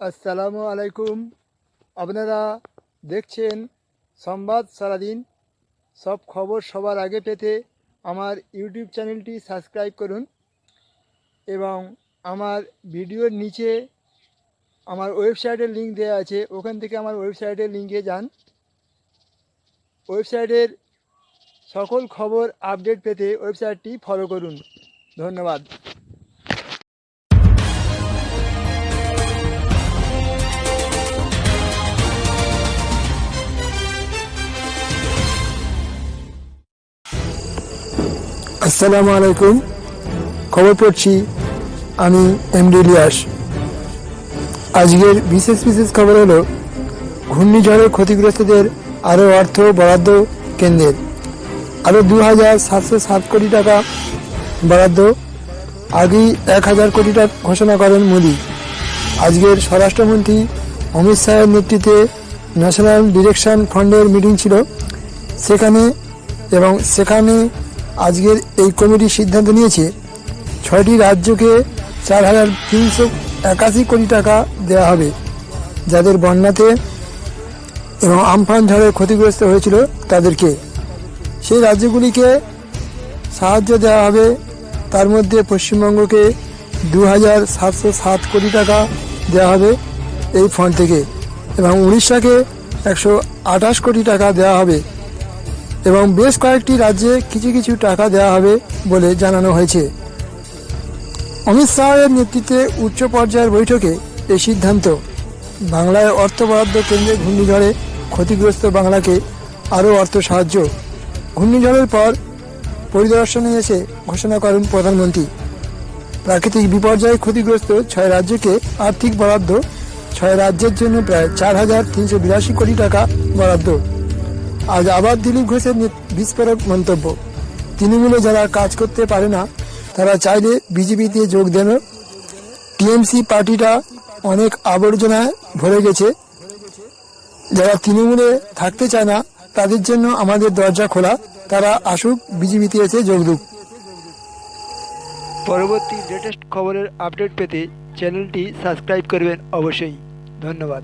আসসালামু আলাইকুম। আপনারা দেখছেন সংবাদ সারাদিন। সব খবর সবার আগে পেতে আমার ইউটিউব চ্যানেলটি সাবস্ক্রাইব করুন এবং আমার ভিডিওর নিচে আমার ওয়েবসাইটের লিঙ্ক দেওয়া আছে, ওখান থেকে আমার ওয়েবসাইটের লিঙ্কে যান। ওয়েবসাইটের সকল খবর আপডেট পেতে ওয়েবসাইটটি ফলো করুন। ধন্যবাদ। আসসালামু আলাইকুম। খবর পড়ছি আমি এমডি ইলিয়াস। আজকের বিশেষ বিশেষ খবর হলো, ঘূর্ণিঝড়ে ক্ষতিগ্রস্তদের আরও অর্থ বরাদ্দ কেন্দ্রের। আরও দু হাজার সাতশো সাত কোটি টাকা বরাদ্দ। আগেই এক হাজার কোটি টাকা ঘোষণা করেন মোদি। আজকের স্বরাষ্ট্রমন্ত্রী অমিত শাহের নেতৃত্বে ন্যাশনাল ডিরেকশন ফান্ডের মিটিং ছিল। সেখানে এবং সেখানে আজকের এই কমিটি সিদ্ধান্ত নিয়েছে, ছয়টি রাজ্যকে চার হাজার তিনশো একাশি কোটি টাকা দেওয়া হবে, যাদের বন্যাতে এবং আমফান ঝড়ে ক্ষতিগ্রস্ত হয়েছিল তাদেরকে। সেই রাজ্যগুলিকে সাহায্য দেওয়া হবে, তার মধ্যে পশ্চিমবঙ্গকে দু হাজার সাতশো সাত কোটি টাকা দেওয়া হবে এই ফান্ড থেকে এবং উড়িষ্যাকে একশো আঠাশ কোটি টাকা দেওয়া হবে। এবং বেশ কয়েকটি রাজ্যে কিছু কিছু টাকা দেওয়া হবে বলে জানানো হয়েছে। অমিত শাহের নেতৃত্বে উচ্চ পর্যায়ের বৈঠকে এই সিদ্ধান্ত। বাংলায় অর্থ বরাদ্দ কেন্দ্রে ঘূর্ণিঝড়ে ক্ষতিগ্রস্ত বাংলাকে আরও অর্থ সাহায্য। ঘূর্ণিঝড়ের পর পরিদর্শনে এসে ঘোষণা করেন প্রধানমন্ত্রী। প্রাকৃতিক বিপর্যয়ে ক্ষতিগ্রস্ত ছয় রাজ্যকে আর্থিক বরাদ্দ, ছয় রাজ্যের জন্য প্রায় চার হাজার তিনশো বিরাশি কোটি টাকা বরাদ্দ। আজ আবার দিলীপ ঘোষের বিস্ফোরক মন্তব্য। তৃণমূলে যারা কাজ করতে পারে না, তারা চাইলে বিজেপিতে যোগ দেন। টিএমসি পার্টিটা অনেক আবর্জনায় ভরে গেছে। যারা তৃণমূলে থাকতে চায় না, তাদের জন্য আমাদের দরজা খোলা। তারা আসুক বিজেপিতে এসে যোগ দিক। পরবর্তী লেটেস্ট খবরের আপডেট পেতে চ্যানেলটি সাবস্ক্রাইব করবেন অবশ্যই। ধন্যবাদ।